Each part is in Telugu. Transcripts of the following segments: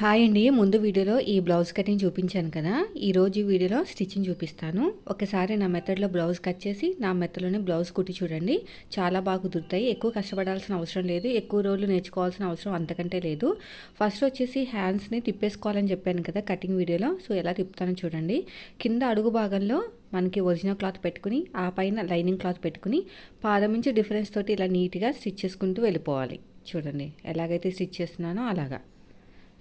హాయ్ అండి ముందు వీడియోలో ఈ బ్లౌజ్ కటింగ్ చూపించాను కదా. ఈరోజు వీడియోలో స్టిచ్చింగ్ చూపిస్తాను. ఒకసారి నా మెథడ్లో బ్లౌజ్ కట్ చేసి నా మెథడ్లోనే బ్లౌజ్ కుట్టి చూడండి. చాలా బాగా కుదురుతాయి. ఎక్కువ కష్టపడాల్సిన అవసరం లేదు. ఎక్కువ రోజులు నేర్చుకోవాల్సిన అవసరం అంతకంటే లేదు. ఫస్ట్ వచ్చేసి హ్యాండ్స్ని తిప్పేసుకోవాలని చెప్పాను కదా కటింగ్ వీడియోలో. సో ఎలా తిప్పుతానో చూడండి. కింద అడుగు భాగంలో మనకి ఒరిజినల్ క్లాత్ పెట్టుకుని ఆ పైన లైనింగ్ క్లాత్ పెట్టుకుని పాదం నుంచి డిఫరెన్స్ తోటి ఇలా నీట్గా స్టిచ్ చేసుకుంటూ వెళ్ళిపోవాలి. చూడండి ఎలాగైతే స్టిచ్ చేస్తున్నానో అలాగా.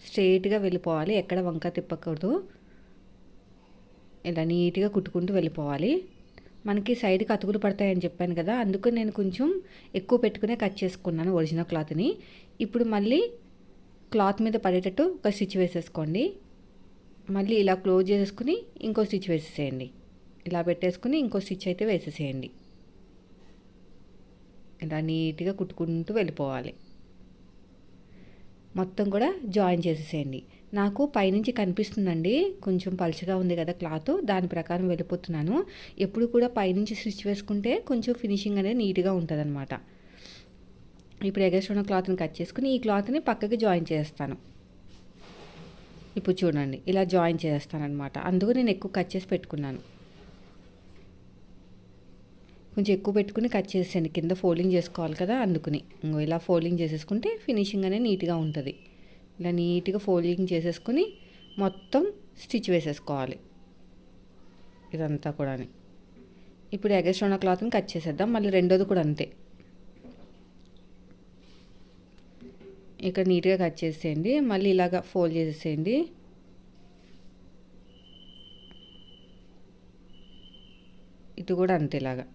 స్ట్రైట్గా వెళ్ళిపోవాలి ఎక్కడ వంక తిప్పకూడదు. ఇలా నీట్గా కుట్టుకుంటూ వెళ్ళిపోవాలి. మనకి సైడ్కి అతుకులు పడతాయని చెప్పాను కదా అందుకు నేను కొంచెం ఎక్కువ పెట్టుకునే కట్ చేసుకున్నాను ఒరిజినల్ క్లాత్ని. ఇప్పుడు మళ్ళీ క్లాత్ మీద పడేటట్టు ఒక స్టిచ్ వేసేసుకోండి. మళ్ళీ ఇలా క్లోజ్ చేసుకుని ఇంకో స్టిచ్ వేసేసేయండి. ఇలా పెట్టేసుకుని ఇంకో స్టిచ్ అయితే వేసేసేయండి. ఇలా నీట్గా కుట్టుకుంటూ వెళ్ళిపోవాలి. మొత్తం కూడా జాయిన్ చేసేసేయండి. నాకు పైనుంచి కనిపిస్తుందండి కొంచెం పలుచగా ఉంది కదా క్లాత్ దాని ప్రకారం వెళ్ళిపోతున్నాను. ఎప్పుడు కూడా పైనుంచి స్టిచ్ వేసుకుంటే కొంచెం ఫినిషింగ్ అనేది నీట్గా ఉంటుంది అనమాట ఇప్పుడు ఎగస్ట్ ఉన్న క్లాత్ని కట్ చేసుకుని ఈ క్లాత్ని పక్కకి జాయిన్ చేస్తాను. ఇప్పుడు చూడండి ఇలా జాయిన్ చేస్తాను అనమాట అందుకు నేను ఎక్కువ కట్ చేసి పెట్టుకున్నాను. కొంచెం ఎక్కువ పెట్టుకుని కట్ చేసేయండి. కింద ఫోల్డింగ్ చేసుకోవాలి కదా అందుకుని. ఇంకో ఇలా ఫోల్డింగ్ చేసేసుకుంటే ఫినిషింగ్ అనేది నీట్గా ఉంటుంది. ఇలా నీట్గా ఫోల్డింగ్ చేసేసుకుని మొత్తం స్టిచ్ వేసేసుకోవాలి. ఇదంతా కూడా ఇప్పుడు ఎగస్ట్ ఉన్న క్లాత్ని కట్ చేసేద్దాం. మళ్ళీ రెండోది కూడా అంతే. ఇక్కడ నీట్గా కట్ చేసేయండి. మళ్ళీ ఇలాగ ఫోల్డ్ చేసేసేయండి. ఇటు కూడా అంతే ఇలాగా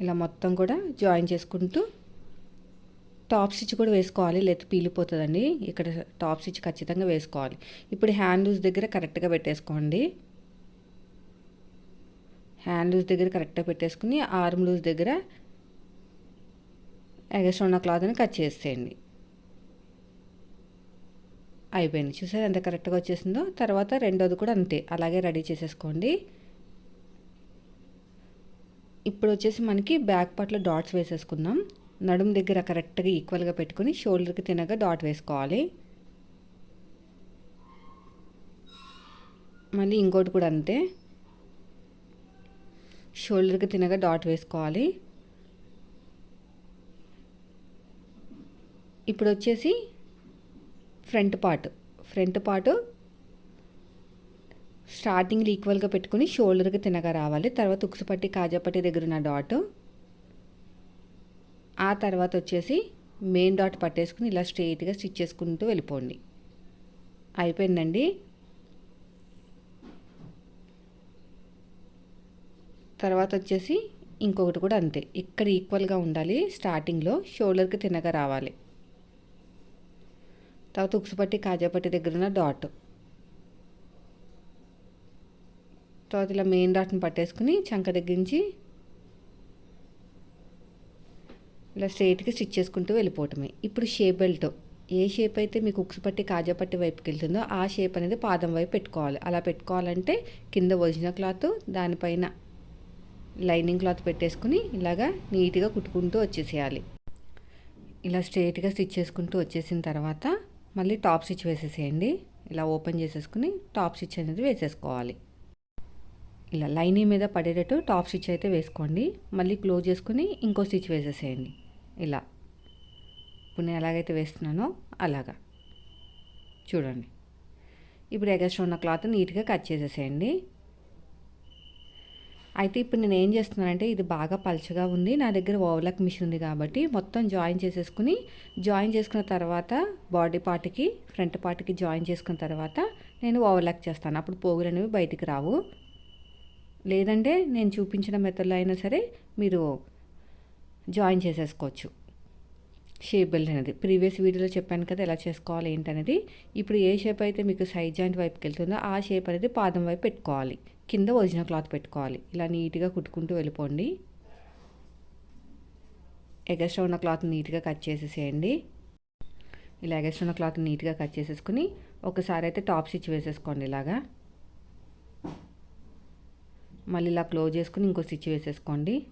ఇలా మొత్తం కూడా జాయిన్ చేసుకుంటూ టాప్ స్టిచ్ కూడా వేసుకోవాలి. లేకపోతే పీలిపోతుందండి. ఇక్కడ టాప్ స్టిచ్ ఖచ్చితంగా వేసుకోవాలి. ఇప్పుడు హ్యాండ్ లూజ్ దగ్గర కరెక్ట్గా పెట్టేసుకోండి. హ్యాండ్ లూజ్ దగ్గర కరెక్ట్గా పెట్టేసుకుని ఆర్మ్ లూజ్ దగ్గర ఎగస్ట్ ఉన్న క్లాత్ని కట్ చేసేయండి. అయిపోయింది. చూసారు ఎంత కరెక్ట్గా వచ్చేసిందో? తర్వాత రెండోది కూడా అంతే. అలాగే రెడీ చేసేసుకోండి. ఇప్పుడు వచ్చేసి మనకి బ్యాక్ పార్ట్లో డాట్స్ వేసేసుకుందాం. నడుము దగ్గర కరెక్ట్గా ఈక్వల్గా పెట్టుకుని షోల్డర్కి తినగా డాట్ వేసుకోవాలి. మళ్ళీ ఇంకోటి కూడా అంతే. షోల్డర్కి తినగా డాట్ వేసుకోవాలి. ఇప్పుడు వచ్చేసి ఫ్రంట్ పార్ట్. ఫ్రంట్ పార్ట్ స్టార్టింగ్లో ఈక్వల్గా పెట్టుకుని షోల్డర్కి తినగా రావాలి. తర్వాత ఉక్సుపట్టి కాజాపట్టి దగ్గర ఉన్న డాట్. ఆ తర్వాత వచ్చేసి మెయిన్ డాట్ పట్టేసుకుని ఇలా స్ట్రెయిట్గా స్టిచ్ చేసుకుంటూ వెళ్ళిపోండి. అయిపోయిందండి. తర్వాత వచ్చేసి ఇంకొకటి కూడా అంతే. ఇక్కడ ఈక్వల్గా ఉండాలి స్టార్టింగ్లో. షోల్డర్కి తినగా రావాలి. తర్వాత ఉక్సుపట్టి కాజాపట్టి దగ్గర ఉన్న డాట్. తర్వాత ఇలా మెయిన్ డాట్ని పట్టేసుకుని చంక దగ్గర నుంచి ఇలా స్ట్రైట్గా స్టిచ్ చేసుకుంటూ వెళ్ళిపోవటమే. ఇప్పుడు షేప్ బెల్ట్ ఏ షేప్ అయితే మీకు ఉక్సు పట్టి కాజా పట్టి వైపుకి వెళ్తుందో ఆ షేప్ అనేది పాదం వైపు పెట్టుకోవాలి. అలా పెట్టుకోవాలంటే కింద ఒరిజినల్ క్లాత్ దానిపైన లైనింగ్ క్లాత్ పెట్టేసుకుని ఇలాగా నీట్గా కుట్టుకుంటూ వచ్చేసేయాలి. ఇలా స్ట్రైట్గా స్టిచ్ చేసుకుంటూ వచ్చేసిన తర్వాత మళ్ళీ టాప్ స్టిచ్ వేసేసేయండి. ఇలా ఓపెన్ చేసేసుకుని టాప్ స్టిచ్ అనేది వేసేసుకోవాలి. ఇలా లైనింగ్ మీద పడేటట్టు టాప్ స్టిచ్ అయితే వేసుకోండి. మళ్ళీ క్లోజ్ చేసుకుని ఇంకో స్టిచ్ వేసేసేయండి. ఇలా. ఇప్పుడు నేను ఎలాగైతే వేస్తున్నానో అలాగా. చూడండి. ఇప్పుడు ఎగస్ట్ ఉన్న క్లాత్ నీట్గా కట్ చేసేసేయండి. అయితే ఇప్పుడు నేను ఏం చేస్తున్నానంటే ఇది బాగా పలచగా ఉంది. నా దగ్గర ఓవర్లాక్ మిషన్ ఉంది కాబట్టి మొత్తం జాయిన్ చేసేసుకుని జాయిన్ చేసుకున్న తర్వాత బాడీ పార్ట్కి ఫ్రంట్ పార్ట్కి జాయిన్ చేసుకున్న తర్వాత నేను ఓవర్లాక్ చేస్తాను. అప్పుడు పోగులు అనేవి బయటికి రావు. లేదంటే నేను చూపించిన మెథడ్లో అయినా సరే మీరు జాయిన్ చేసేసుకోవచ్చు. షేప్ బెల్ట్ అనేది. ప్రీవియస్ వీడియోలో చెప్పాను కదా ఎలా చేసుకోవాలి ఏంటనేది. ఇప్పుడు ఏ షేప్ అయితే మీకు సైడ్ జాయింట్ వైపుకి వెళ్తుందో ఆ షేప్ అనేది పాదం వైపు పెట్టుకోవాలి. కింద ఒరిజినల్ క్లాత్ పెట్టుకోవాలి. ఇలా నీట్గా కుట్టుకుంటూ వెళ్ళిపోండి. ఎగస్ట్రా ఉన్న క్లాత్ నీట్గా కట్ చేసేసేయండి. ఇలా ఎగస్ట్రా ఉన్న క్లాత్ నీట్గా కట్ చేసేసుకుని ఒకసారి అయితే టాప్ స్టిచ్ వేసేసుకోండి ఇలాగా. మళ్ళీ ఇలా క్లోజ్ చేసుకుని ఇంకో స్టిచ్ వేసేసుకోండి.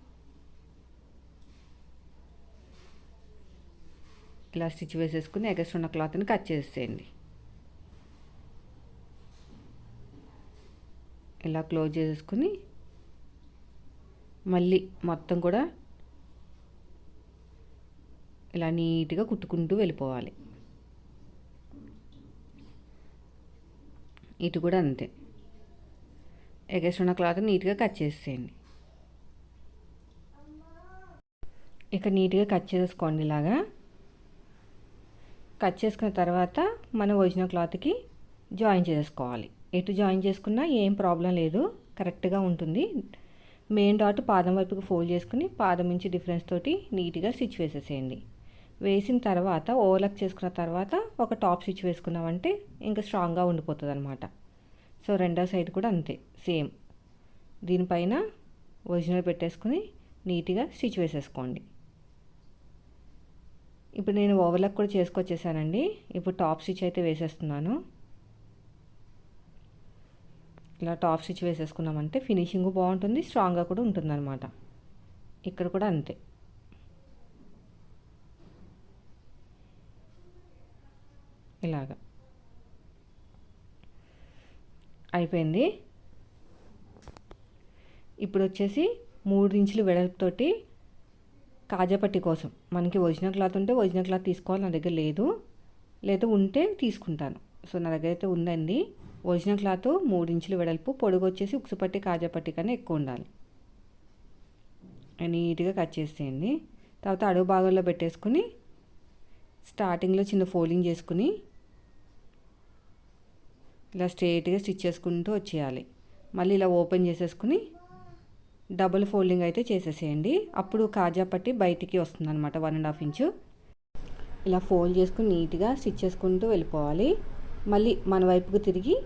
ఇలా స్టిచ్ వేసేసుకుని ఎగస్ట్ ఉన్న క్లాత్ని కట్ చేసేయండి. ఇలా క్లోజ్ చేసేసుకుని మళ్ళీ మొత్తం కూడా ఇలా నీట్గా కుట్టుకుంటూ వెళ్ళిపోవాలి. ఇటు కూడా అంతే. ఎగస్ట్ ఉన్న క్లాత్ నీట్గా కట్ చేసేయండి. ఇక నీట్గా కట్ చేసుకోండి ఇలాగా. కట్ చేసుకున్న తర్వాత మనం ఒరిజినల్ క్లాత్కి జాయిన్ చేసుకోవాలి. ఎటు జాయిన్ చేసుకున్నా ఏం ప్రాబ్లం లేదు కరెక్ట్గా ఉంటుంది. మెయిన్ డాట్ పాదం వైపుకి ఫోల్డ్ చేసుకుని పాదం నుంచి డిఫరెన్స్ తోటి నీట్గా స్టిచ్ వేసేసేయండి. వేసిన తర్వాత ఓవర్లక్ చేసుకున్న తర్వాత ఒక టాప్ స్టిచ్ వేసుకున్నామంటే ఇంకా స్ట్రాంగ్గా ఉండిపోతుంది అనమాట సో రెండో సైడ్ కూడా అంతే సేమ్. దీనిపైన ఒరిజినల్ పెట్టేసుకుని నీట్గా స్టిచ్ వేసేసుకోండి. ఇప్పుడు నేను ఓవర్లక్ కూడా చేసుకొచ్చేసానండి. ఇప్పుడు టాప్ స్టిచ్ అయితే వేసేస్తున్నాను. ఇలా టాప్ స్టిచ్ వేసేసుకున్నామంటే ఫినిషింగ్ బాగుంటుంది స్ట్రాంగ్గా కూడా ఉంటుందన్నమాట. ఇక్కడ కూడా అంతే. ఇలాగా. అయిపోయింది. ఇప్పుడు వచ్చేసి మూడు ఇంచులు వెడల్పుతోటి కాజాపట్టి కోసం. మనకి ఒరిజినల్ క్లాత్ ఉంటే ఒరిజినల్ క్లాత్ తీసుకోవాలి నా దగ్గర లేదు. లేదా ఉంటే తీసుకుంటాను. సో నా దగ్గర అయితే ఉందండి. ఒరిజినల్ క్లాత్ మూడు ఇంచులు వెడల్పు పొడుగు వచ్చేసి ఉక్సుపట్టి కాజాపట్టి కన్నా ఎక్కువ ఉండాలి. నీట్గా కట్ చేసేయండి. తర్వాత అడుగు భాగంలో పెట్టేసుకుని స్టార్టింగ్లో చిన్న ఫోల్డింగ్ చేసుకుని ఇలా స్ట్రేట్గా స్టిచ్ చేసుకుంటూ వచ్చేయాలి. మళ్ళీ ఇలా ఓపెన్ చేసేసుకుని డబుల్ ఫోల్డింగ్ అయితే చేసేసేయండి. అప్పుడు కాజా పట్టి బయటికి వస్తుంది అనమాట వన్ అండ్ హాఫ్ ఇంచు. ఇలా ఫోల్డ్ చేసుకుని నీట్గా స్టిచ్ చేసుకుంటూ వెళ్ళిపోవాలి. మళ్ళీ మన వైపుకు తిరిగి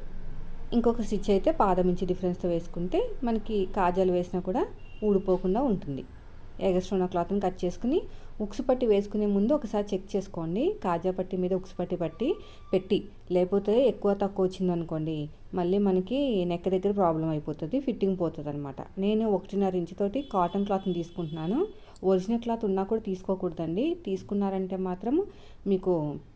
ఇంకొక స్టిచ్ అయితే పాదం ఇంచి డిఫరెన్స్తో వేసుకుంటే మనకి కాజాలు వేసినా కూడా ఊడిపోకుండా ఉంటుంది. ఎగస్ట్రా క్లాత్ని కట్ చేసుకుని ఉక్సు పట్టి వేసుకునే ముందు ఒకసారి చెక్ చేసుకోండి. కాజా పట్టి మీద ఉక్సు పట్టి పట్టి పెట్టి లేకపోతే ఎక్కువ తక్కువ వచ్చిందనుకోండి మళ్ళీ మనకి నెక్ దగ్గర ప్రాబ్లం అయిపోతుంది ఫిట్టింగ్ పోతుంది అనమాట నేను ఒకటిన్నర ఇంచుతోటి కాటన్ క్లాత్ని తీసుకుంటున్నాను. ఒరిజినల్ క్లాత్ ఉన్నా కూడా తీసుకోకూడదండి. తీసుకున్నారంటే మాత్రం మీకు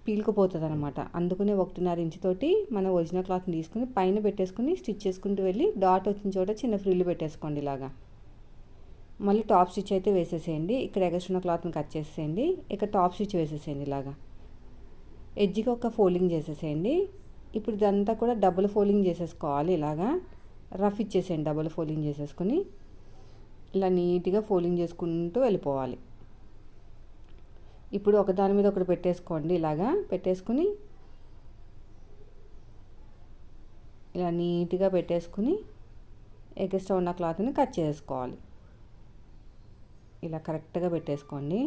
పీలుకుపోతుంది అనమాట అందుకనే ఒకటిన్నర ఇంచుతోటి మన ఒరిజినల్ క్లాత్ని తీసుకుని పైన పెట్టేసుకుని స్టిచ్ చేసుకుంటూ వెళ్ళి డాట్ వచ్చిన చోట చిన్న ఫ్రిల్లు పెట్టేసుకోండి ఇలాగా. మళ్ళీ టాప్ స్టిచ్ అయితే వేసేసేయండి. ఇక్కడ ఎగస్ట్రున్న క్లాత్ని కట్ చేసేయండి ఇక్కడ టాప్ స్టిచ్ వేసేసేయండి ఇలాగా. ఎడ్జ్కి ఒక ఫోల్డింగ్ చేసేసేయండి. ఇప్పుడు ఇదంతా కూడా డబుల్ ఫోల్డింగ్ చేసేసుకోవాలి ఇలాగా. రఫ్ ఇచ్చేసేయండి డబుల్ ఫోల్డింగ్ చేసేసుకొని. ఇలా నీట్గా ఫోల్డింగ్ చేసుకుంటూ వెళ్ళిపోవాలి. ఇప్పుడు ఒకదాని మీద ఒకటి పెట్టేసుకోండి ఇలాగా. పెట్టేసుకుని ఇలా నీట్గా పెట్టేసుకుని ఎగస్ట్రా ఉన్న క్లాత్ని కట్ చేసుకోవాలి ఇలా కరెక్ట్గా పెట్టేసుకోండి.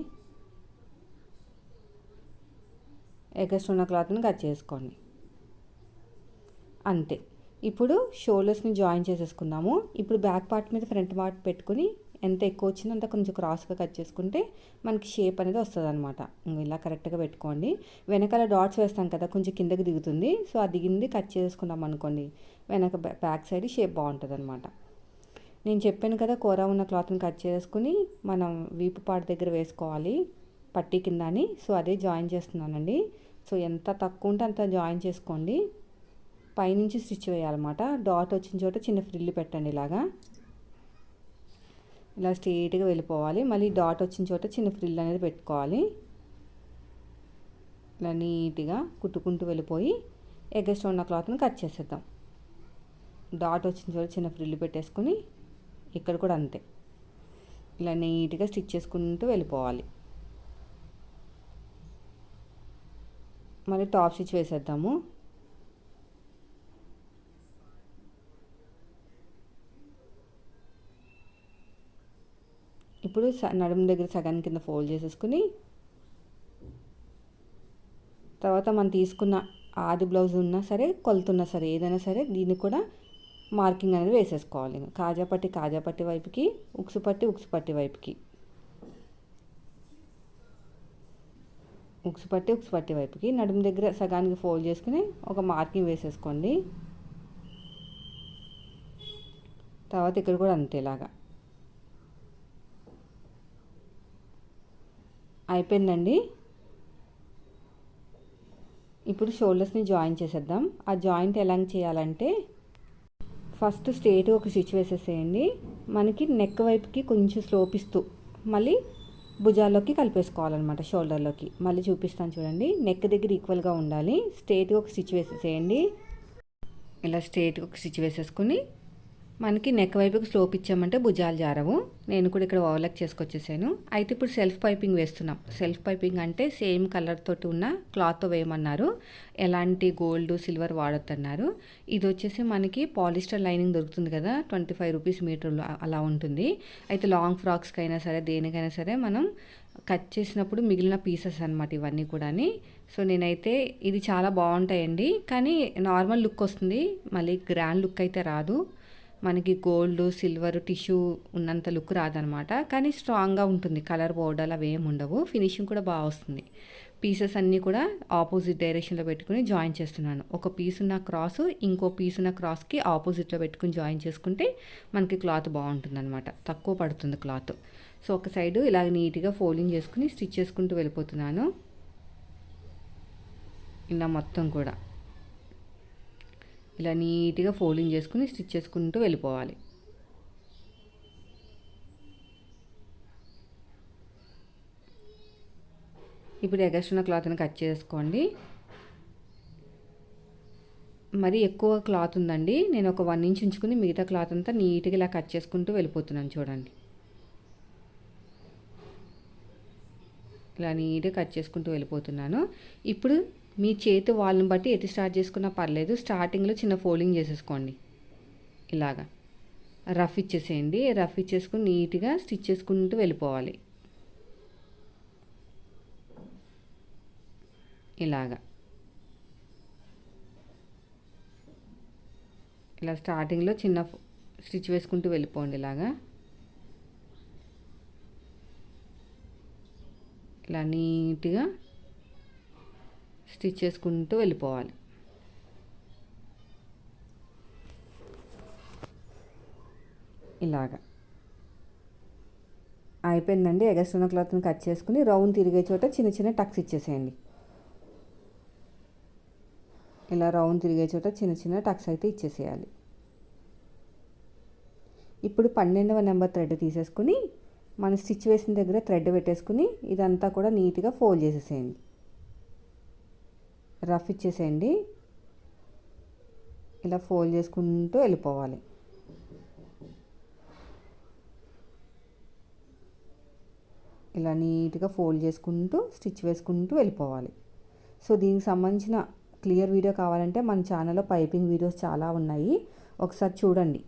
ఎగస్ట్ ఉన్న క్లాత్ని కట్ చేసుకోండి. అంతే. ఇప్పుడు షోల్డర్స్ని జాయిన్ చేసేసుకుందాము. ఇప్పుడు బ్యాక్ పార్ట్ మీద ఫ్రంట్ పార్ట్ పెట్టుకుని ఎంత ఎక్కువ వచ్చిందో అంత కొంచెం క్రాస్గా కట్ చేసుకుంటే మనకి షేప్ అనేది వస్తుంది అనమాట ఇలా కరెక్ట్గా పెట్టుకోండి. వెనకాల డాట్స్ వేస్తాం కదా కొంచెం కిందకి దిగుతుంది. సో ఆ దిగింది కట్ చేసుకున్నాం అనుకోండి. వెనక బ్యాక్ సైడ్ షేప్ బాగుంటుంది అనమాట నేను చెప్పాను కదా కూర ఉన్న క్లాత్ని కట్ చేసుకుని మనం వీపు పాటు దగ్గర వేసుకోవాలి పట్టి కింద అని సో అదే జాయిన్ చేస్తున్నానండి. సో ఎంత తక్కువ ఉంటే అంత జాయిన్ చేసుకోండి. పైనుంచి స్టిచ్ వేయాలన్నమాట. డాట్ వచ్చిన చోట చిన్న ఫ్రిల్లు పెట్టండి ఇలాగా. ఇలా స్ట్రెయిట్గా వెళ్ళిపోవాలి. మళ్ళీ డాట్ వచ్చిన చోట చిన్న ఫ్రిల్ అనేది పెట్టుకోవాలి. ఇలా నీట్గా కుట్టుకుంటూ వెళ్ళిపోయి ఎగ్గస్ట్ ఉన్న క్లాత్ని కట్ చేసేద్దాం. డాట్ వచ్చిన చోట చిన్న ఫ్రిల్ పెట్టేసుకొని ఇక్కడ కూడా అంతే. ఇలా నీట్గా స్టిచ్ చేసుకుంటూ వెళ్ళిపోవాలి. మళ్ళీ టాప్ స్టిచ్ వేసేద్దాము. ఇప్పుడు నడుము దగ్గర సగానికి కింద ఫోల్డ్ చేసేసుకుని తర్వాత మనం తీసుకున్న ఆది బ్లౌజ్ ఉన్నా సరే కొలుతున్నా సరే ఏదైనా సరే దీన్ని కూడా మార్కింగ్ అనేది వేసేసుకోవాలి కాజాపట్టి కాజాపట్టి వైపుకి ఉక్సుపట్టి ఉక్సుపట్టి వైపుకి. ఉక్సుపట్టి ఉక్సుపట్టి వైపుకి. నడుము దగ్గర సగానికి ఫోల్డ్ చేసుకుని ఒక మార్కింగ్ వేసేసుకోండి. తర్వాత ఇక్కడ కూడా అంతేలాగా అయిపోయిందండి. ఇప్పుడు షోల్డర్స్ని జాయిన్ చేసేద్దాం. ఆ జాయింట్ ఎలా చేయాలంటే ఫస్ట్ స్ట్రేట్ ఒక స్టిచ్ వేసేసేయండి. మనకి నెక్ వైపుకి కొంచెం స్లోప్ ఇస్తూ మళ్ళీ భుజాల్లోకి కలిపేసుకోవాలన్నమాట షోల్డర్లోకి మళ్ళీ చూపిస్తాను చూడండి. నెక్ దగ్గర ఈక్వల్గా ఉండాలి. స్ట్రేట్గా ఒక స్టిచ్ వేసేసేయండి. ఇలా స్ట్రేట్గా ఒక స్టిచ్ వేసేసుకుని మనకి నెక్ వైపుకి స్లోప్ ఇచ్చామంటే భుజాలు జారవు. నేను కూడా ఇక్కడ ఓవర్లక్ చేసుకొచ్చేసాను. అయితే ఇప్పుడు సెల్ఫ్ పైపింగ్ వేస్తున్నాం. సెల్ఫ్ పైపింగ్ అంటే సేమ్ కలర్ తోటి ఉన్న క్లాత్ వేయమన్నారు. ఎలాంటి గోల్డ్ సిల్వర్ వాడొద్దన్నారు. ఇది వచ్చేసి మనకి పాలిస్టర్ లైనింగ్ దొరుకుతుంది కదా ట్వంటీ ఫైవ్ రూపీస్ మీటర్లు అలా ఉంటుంది. అయితే లాంగ్ ఫ్రాక్స్కి అయినా సరే దేనికైనా సరే మనం కట్ చేసినప్పుడు మిగిలిన పీసెస్ అనమాట ఇవన్నీ కూడా సో నేనైతే ఇది చాలా బాగుంటాయండి. కానీ నార్మల్ లుక్ వస్తుంది. మళ్ళీ గ్రాండ్ లుక్ అయితే రాదు. మనకి గోల్డ్ సిల్వర్ టిష్యూ ఉన్నంత లుక్ రాదనమాట. కానీ స్ట్రాంగ్గా ఉంటుంది. కలర్ పౌడర్ అవి ఏమి ఉండవు. ఫినిషింగ్ కూడా బాగా వస్తుంది. పీసెస్ అన్నీ కూడా ఆపోజిట్ డైరెక్షన్లో పెట్టుకుని జాయిన్ చేస్తున్నాను. ఒక పీస్ ఉన్న క్రాస్ ఇంకో పీస్ ఉన్న క్రాస్కి ఆపోజిట్లో పెట్టుకుని జాయిన్ చేసుకుంటే మనకి క్లాత్ బాగుంటుంది అనమాట తక్కువ పడుతుంది క్లాత్. సో ఒక సైడు ఇలా నీట్గా ఫోల్డింగ్ చేసుకుని స్టిచ్ చేసుకుంటూ వెళ్ళిపోతున్నాను. ఇలా మొత్తం కూడా. ఇలా నీట్గా ఫోల్డింగ్ చేసుకుని స్టిచ్ చేసుకుంటూ వెళ్ళిపోవాలి. ఇప్పుడు ఎగస్ట్రున్న క్లాత్ని కట్ చేసుకోండి. మరి ఎక్కువ క్లాత్ ఉందండి. నేను ఒక వన్ ఇంచ్ ఉంచుకుని మిగతా క్లాత్ అంతా నీట్గా ఇలా కట్ చేసుకుంటూ వెళ్ళిపోతున్నాను చూడండి. ఇలా నీట్గా కట్ చేసుకుంటూ వెళ్ళిపోతున్నాను. ఇప్పుడు మీ చేతి వాళ్ళని బట్టి ఎటు స్టార్ట్ చేసుకున్నా పర్లేదు. స్టార్టింగ్లో చిన్న ఫోల్డింగ్ చేసేసుకోండి. ఇలాగా. రఫ్ ఇచ్చేసేయండి. రఫ్ ఇచ్చేసుకుని నీట్గా స్టిచ్ చేసుకుంటూ వెళ్ళిపోవాలి. ఇలాగా. ఇలా స్టార్టింగ్లో చిన్న స్టిచ్ వేసుకుంటూ వెళ్ళిపోండి ఇలాగా. ఇలా నీట్గా స్టిచ్ చేసుకుంటూ వెళ్ళిపోవాలి. ఇలాగా. అయిపోయిందండి. ఎగస్ట్రన క్లాత్ని కట్ చేసుకుని రౌండ్ తిరిగే చోట చిన్న చిన్న టక్స్ ఇచ్చేసేయండి. ఇలా రౌండ్ తిరిగే చోట చిన్న చిన్న టక్స్ అయితే ఇచ్చేసేయాలి. ఇప్పుడు పన్నెండవ నెంబర్ థ్రెడ్ తీసేసుకుని మన స్టిచ్ వేసిన దగ్గర థ్రెడ్ పెట్టేసుకుని ఇదంతా కూడా నీట్గా ఫోల్డ్ చేసేసేయండి. రఫ్ ఇచ్చేసేయండి. ఇలా ఫోల్డ్ చేసుకుంటూ వెళ్ళిపోవాలి. ఇలా నీట్గా ఫోల్డ్ చేసుకుంటూ స్టిచ్ వేసుకుంటూ వెళ్ళిపోవాలి. సో దీనికి సంబంధించిన క్లియర్ వీడియో కావాలంటే మన ఛానల్లో పైపింగ్ వీడియోస్ చాలా ఉన్నాయి. ఒకసారి చూడండి.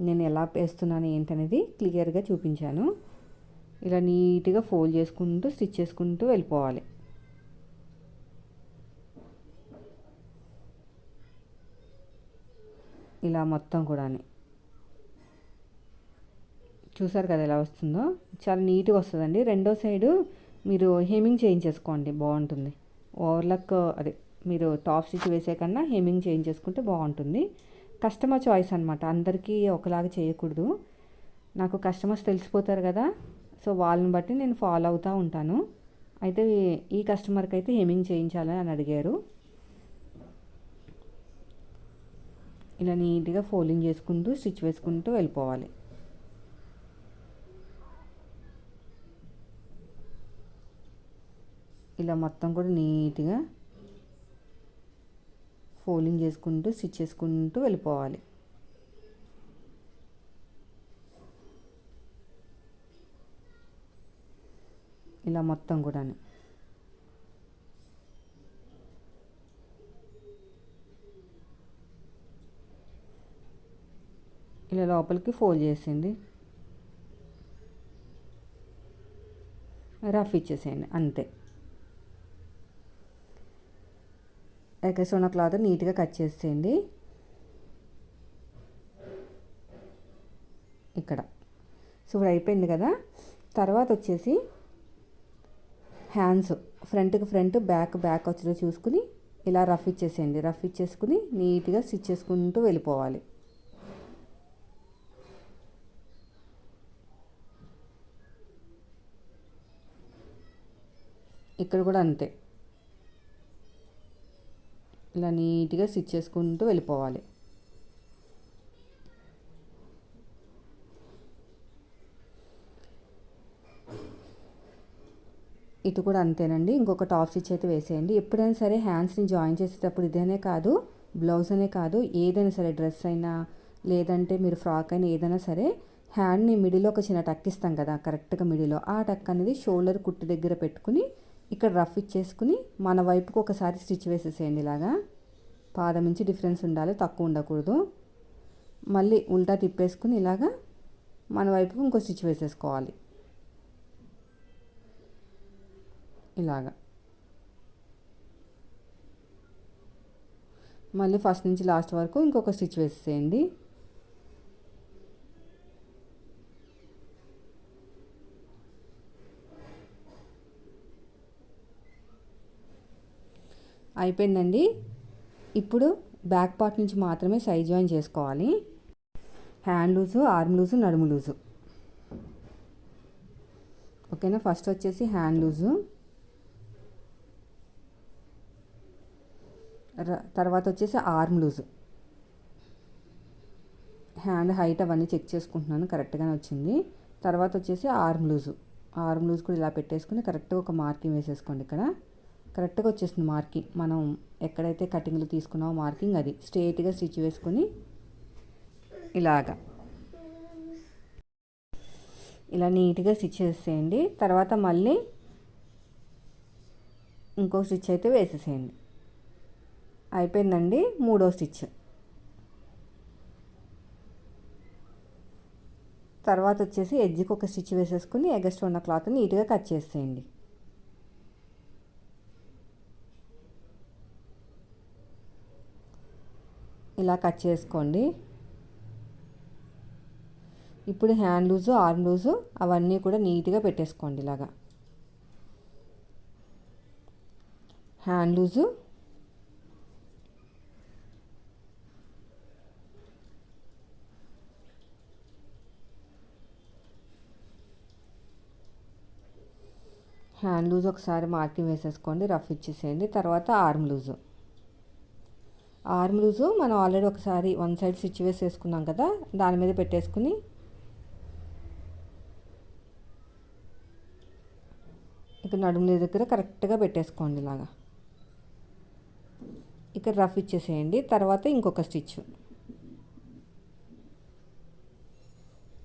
నేను ఎలా వేస్తున్నాను ఏంటనేది క్లియర్గా చూపించాను. ఇలా నీట్గా ఫోల్డ్ చేసుకుంటూ స్టిచ్ చేసుకుంటూ వెళ్ళిపోవాలి. ఇలా మొత్తం కూడా చూసారు కదా ఎలా వస్తుందో? చాలా నీట్గా వస్తుందండి. రెండో సైడు మీరు హేమింగ్ చేయించేసుకోండి బాగుంటుంది. ఓవర్లక్ అదే మీరు టాప్ స్టిచ్ వేసే కన్నా హేమింగ్ చేయించేసుకుంటే బాగుంటుంది. కస్టమర్ చాయిస్ అనమాట అందరికీ ఒకలాగా చేయకూడదు. నాకు కస్టమర్స్ తెలిసిపోతారు కదా సో వాళ్ళని బట్టి నేను ఫాలో అవుతూ ఉంటాను. అయితే ఈ కస్టమర్కి అయితే హేమింగ్ చేయించాలని అని అడిగారు. ఇలా నీట్గా ఫోల్డింగ్ చేసుకుంటూ స్టిచ్ వేసుకుంటూ వెళ్ళిపోవాలి. ఇలా మొత్తం కూడా నీట్గా ఫోల్డింగ్ చేసుకుంటూ స్టిచ్ చేసుకుంటూ వెళ్ళిపోవాలి. ఇలా మొత్తం కూడా ఇలా లోపలికి ఫోల్డ్ చేసింది. రఫ్ ఇచ్చేసేయండి అంతే. ఎగసోన క్లాత్ నీట్గా కట్ చేసేయండి. ఇక్కడ. సో ఇప్పుడు అయిపోయింది కదా? తర్వాత వచ్చేసి హ్యాండ్స్ ఫ్రంట్కి ఫ్రంట్ బ్యాక్ బ్యాక్ వచ్చేదో చూసుకుని ఇలా రఫ్ ఇచ్చేసేయండి. రఫ్ ఇచ్చేసుకుని నీట్గా స్టిచ్ చేసుకుంటూ వెళ్ళిపోవాలి. ఇక్కడ కూడా అంతే. ఇలా నీట్గా స్టిచ్ చేసుకుంటూ వెళ్ళిపోవాలి. ఇది కూడా అంతేనండి. ఇంకొక టాప్ స్టిచ్ అయితే వేసేయండి. ఎప్పుడైనా సరే హ్యాండ్స్ని జాయిన్ చేసేటప్పుడు ఇదేనే కాదు బ్లౌజ్ అనే కాదు ఏదైనా సరే డ్రెస్ అయినా లేదంటే మీరు ఫ్రాక్ అయినా ఏదైనా సరే హ్యాండ్ని మిడిలో ఒక చిన్న టక్ ఇస్తాం కదా కరెక్ట్గా మిడిలో ఆ టక్ అనేది షోల్డర్ కుట్టు దగ్గర పెట్టుకుని ఇక్కడ రఫ్ ఇచ్చేసుకుని మన వైపుకు ఒకసారి స్టిచ్ వేసేసేయండి ఇలాగా. పాదం నుంచి డిఫరెన్స్ ఉండాలి తక్కువ ఉండకూడదు. మళ్ళీ ఉల్టా తిప్పేసుకుని ఇలాగా మన వైపుకు ఇంకో స్టిచ్ వేసేసుకోవాలి. ఇలాగా. మళ్ళీ ఫస్ట్ నుంచి లాస్ట్ వరకు ఇంకొక స్టిచ్ వేసేయండి అయిపోయిందండి. ఇప్పుడు బ్యాక్ పార్ట్ నుంచి మాత్రమే సైజ్ జాయిన్ చేసుకోవాలి. హ్యాండ్ లూజు ఆర్మ్ లూజు నడుము లూజు. ఓకేనా? ఫస్ట్ వచ్చేసి హ్యాండ్ లూజు. తర్వాత వచ్చేసి ఆర్మ్ లూజు. హ్యాండ్ హైట్ అవన్నీ చెక్ చేసుకుంటున్నాను. కరెక్ట్గానే వచ్చింది. తర్వాత వచ్చేసి ఆర్మ్ లూజు. ఆర్మ్ లూజ్ కూడా ఇలా పెట్టేసుకుని కరెక్ట్గా ఒక మార్కింగ్ వేసేసుకోండి ఇక్కడ. కరెక్ట్గా వచ్చేసింది మార్కింగ్ మనం ఎక్కడైతే కటింగ్లు తీసుకున్నామో మార్కింగ్ అది. స్ట్రేట్గా స్టిచ్ వేసుకొని ఇలాగా. ఇలా నీట్గా స్టిచ్ చేసేయండి. తర్వాత మళ్ళీ ఇంకో స్టిచ్ అయితే వేసేసేయండి. అయిపోయిందండి మూడో స్టిచ్. తర్వాత వచ్చేసి ఎడ్జ్కి ఒక స్టిచ్ వేసేసుకుని ఎగస్ట్ ఉన్న క్లాత్ నీట్గా కట్ చేసేయండి. ఇలా కట్ చేసుకోండి. ఇప్పుడు హ్యాండ్ లూజు ఆర్మ్ లూజు అవన్నీ కూడా నీట్గా పెట్టేసుకోండి ఇలాగా. Hand loose. హ్యాండ్ లూజ్ ఒకసారి మార్కింగ్ వేసేసుకోండి రఫ్ ఇచ్చేసేయండి. తర్వాత ఆర్మ్ లూజు. ఆర్మ్ లూజు మనం ఆల్రెడీ ఒకసారి వన్ సైడ్ స్టిచ్ వేసేసుకున్నాం కదా దాని మీద పెట్టేసుకుని ఇక నడుము దగ్గర కరెక్ట్గా పెట్టేసుకోండి ఇలాగా. ఇక్కడ రఫ్ ఇచ్చేసేయండి. తర్వాత ఇంకొక స్టిచ్.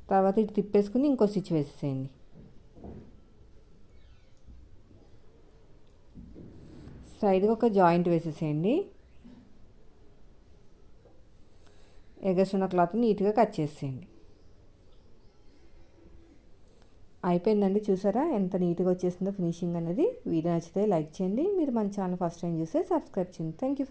తర్వాత ఇటు తిప్పేసుకుని ఇంకో స్టిచ్ వేసేసేయండి. సైడ్గా ఒక జాయింట్ వేసేసేయండి. ఎగసిన క్లాత్ నీట్గా కట్ చేసేయండి. అయిపోయిందండి చూసారా? ఎంత నీట్గా వచ్చేసిందో ఫినిషింగ్ అనేది. వీడియో నచ్చితే లైక్ చేయండి. మీరు మన ఛానల్ ఫస్ట్ టైం చూస్తే సబ్స్క్రైబ్ చేయండి. Thank you